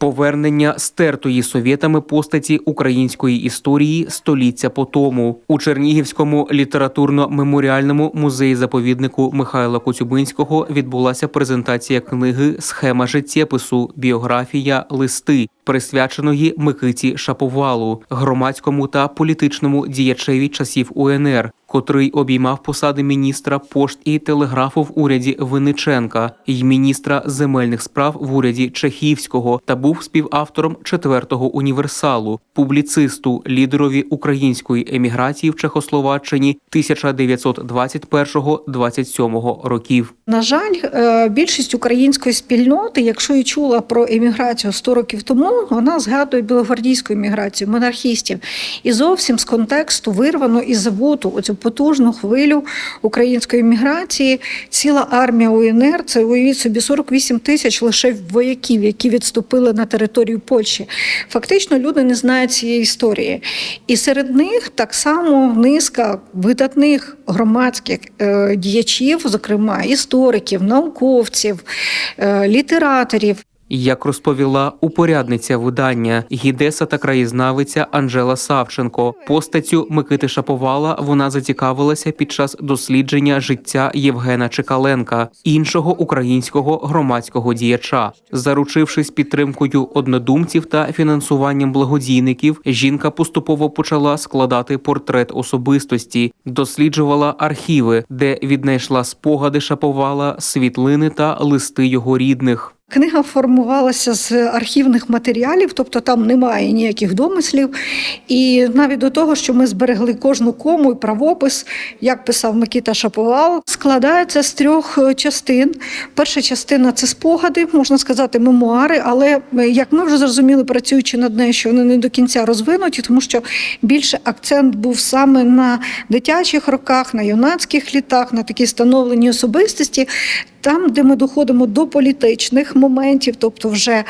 повернення стертої совєтами постаті української історії століття по тому. У Чернігівському літературно-меморіальному музеї заповіднику Михайла Коцюбинського відбулася презентація книги Схема життєпису, біографія, листи. Присвяченої Микиті Шаповалу, громадському та політичному діячеві часів УНР, котрий обіймав посади міністра пошт і телеграфу в уряді Винниченка й міністра земельних справ в уряді Чехівського та був співавтором четвертого універсалу, публіцисту, лідерові української еміграції в Чехословаччині 1921-27 років. На жаль, е, більшість української спільноти, якщо і чула про еміграцію 100 років тому, вона згадує білогвардійську еміграцію, монархістів. І зовсім з контексту вирвано і забуту оцю потужну хвилю української еміграції. Ціла армія УНР, це уявіть собі 48 тисяч лише вояків, які відступили на територію Польщі. Фактично люди не знають цієї історії. І серед них так само низка видатних громадських е, діячів, зокрема істориків, науковців, е, літераторів. Як розповіла упорядниця видання гідеса та краєзнавиця Анжела Савченко, постаттю Микити Шаповала вона зацікавилася під час дослідження життя Євгена Чекаленка, іншого українського громадського діяча. Заручившись підтримкою однодумців та фінансуванням благодійників, жінка поступово почала складати портрет особистості, досліджувала архіви, де віднайшла спогади Шаповала, світлини та листи його рідних. Книга формувалася з архівних матеріалів, тобто там немає ніяких домислів. І навіть до того, що ми зберегли кожну кому і правопис, як писав Микита Шаповал, складається з трьох е, частин. Перша частина це спогади, можна сказати, мемуари, але е, як ми вже зрозуміли, працюючи над нею, що вони не до кінця розвинуті, тому що більше акцент був саме на дитячих роках, на юнацьких літах, на такі становлені особистості. Там, де ми доходимо до політичних моментів, тобто вже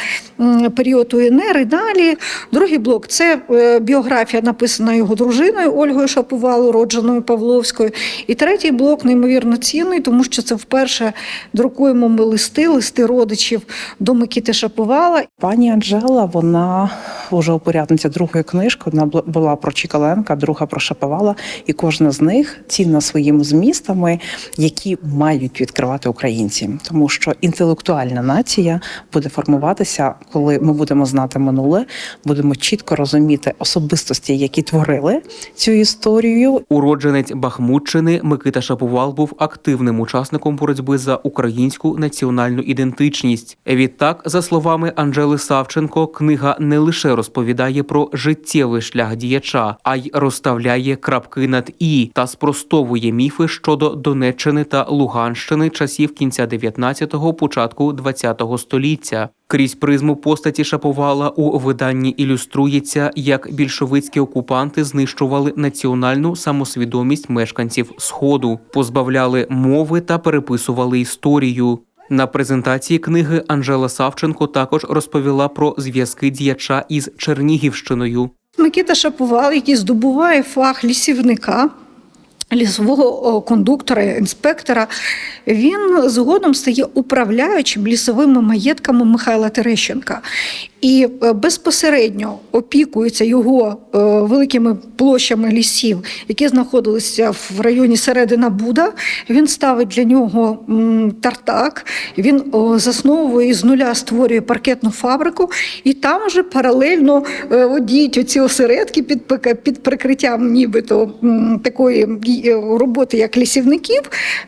період УНР і далі. Другий блок це е, біографія, написана його дружиною Ольгою Шаповал, уродженою Павловською. І третій блок неймовірно цінний, тому що це вперше друкуємо ми листи, листи родичів до Микити Шаповала. Пані Анжела, вона вже упорядниця другої книжки. Вона була про Чікаленка, друга про Шаповала, і кожна з них цінна своїми змістами, які мають відкривати українці, тому що інтелектуальна нація буде формуватися, коли ми будемо знати минуле, будемо чітко розуміти особистості, які творили цю історію, Уродженець Бахмутчини Микита Шаповал був активним учасником боротьби за українську національну ідентичність. Відтак, за словами Анжели Савченко, книга не лише розповідає про життєвий шлях діяча, а й розставляє крапки над і та спростовує міфи щодо Донеччини та Луганщини часів кінця 19-го, початку 20-го століття. Крізь призму постаті Шаповала у виданні ілюструється, як більшовицькі окупанти знищували національну самосвідомість мешканців Сходу, позбавляли мови та переписували історію. На презентації книги Анжела Савченко також розповіла про зв'язки діяча із Чернігівщиною. Микита Шаповал, який здобуває фах лісівника. Лісового кондуктора, інспектора, він згодом стає управляючим лісовими маєтками Михайла Терещенка і е, безпосередньо опікується його е, великими площами лісів, які знаходилися в районі Середина Буда. Він ставить для нього тартак, він засновує з нуля створює паркетну фабрику, і там вже паралельно е, одіють оці осередки під, під прикриттям нібито такої е, роботи, як лісівників,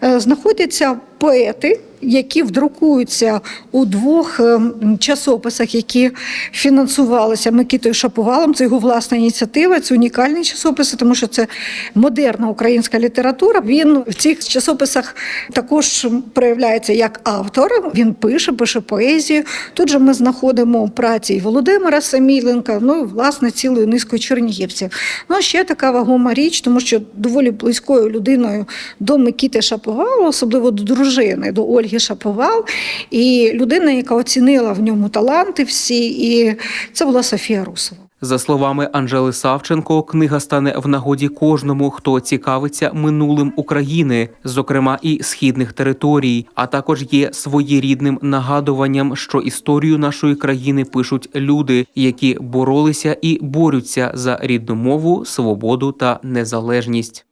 е, знаходяться поети. Які вдрукуються у двох е, часописах, які фінансувалися Микитою Шаповалом. Це його власна ініціатива, це унікальні часописи, тому що це модерна українська література. Він в цих часописах також проявляється як автор. Він пише, пише поезію. Тут же ми знаходимо праці Володимира Саміленка, ну і власне цілою низкою чернігівців. Ну ще така вагома річ, тому що доволі близькою людиною до Микити Шаповала, особливо до дружини, до Ольги Шаповал, і людина, яка оцінила в ньому таланти всі, і це була Софія Русова. За словами Анжели Савченко, книга стане в нагоді кожному, хто цікавиться минулим України, зокрема і східних територій, а також є своєрідним нагадуванням, що історію нашої країни пишуть люди, які боролися і борються за рідну мову, свободу та незалежність.